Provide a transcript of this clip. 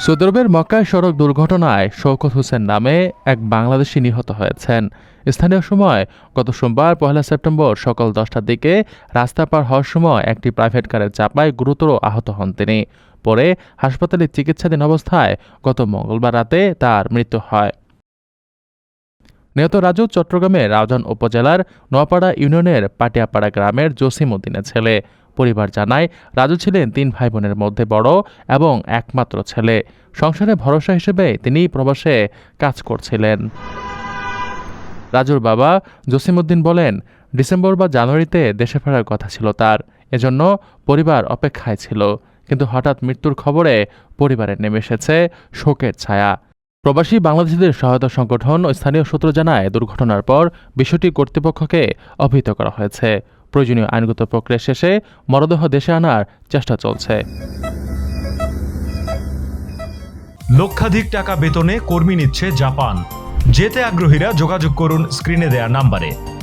Saudi মক্কায় সড়ক দুর্ঘটনায় শওকত হোসেন নামে এক বাংলাদেশি নিহত হয়েছেন। স্থানীয় সময় গত সোমবার, পহেলা সেপ্টেম্বর সকাল দশটার দিকে রাস্তা পার হওয়ার সময় একটি প্রাইভেট কারের চাপায় গুরুতর আহত হন তিনি। পরে হাসপাতালে চিকিৎসাধীন অবস্থায় গত মঙ্গলবার রাতে তার মৃত্যু হয়। নিহত রাজু চট্টগ্রামের রাউজান উপজেলার নোয়াপাড়া ইউনিয়নের পাটিয়াপাড়া গ্রামের জসিম উদ্দিনের ছেলে। পরিবার জানায়, রাজু ছিলেন তিন ভাই বোনের মধ্যে বড় এবং একমাত্র ছেলে। সংসারে ভরসা হিসেবে তিনি প্রবাসে কাজ করছিলেন। রাজুর বাবা জসিমউদ্দিন বলেন, ডিসেম্বর বা জানুয়ারিতে দেশে ফেরার কথা ছিল তার। এজন্য পরিবার অপেক্ষায় ছিল। কিন্তু হঠাৎ মৃত্যুর খবরে পরিবারে নেমে এসেছে শোকের ছায়া। প্রবাসী বাংলাদেশিদের সহায়তা সংগঠন ও স্থানীয় সূত্র জানায়, দুর্ঘটনার পর বিষয়টি কর্তৃপক্ষকে অবহিত করা হয়েছে। প্রয়োজনীয় আইনগত প্রক্রিয়া শেষে মরদেহ দেশে আনার চেষ্টা চলছে। লক্ষাধিক টাকা বেতনে কর্মী নিচ্ছে জাপান। যেতে আগ্রহীরা যোগাযোগ করুন স্ক্রিনে দেয়া নাম্বারে।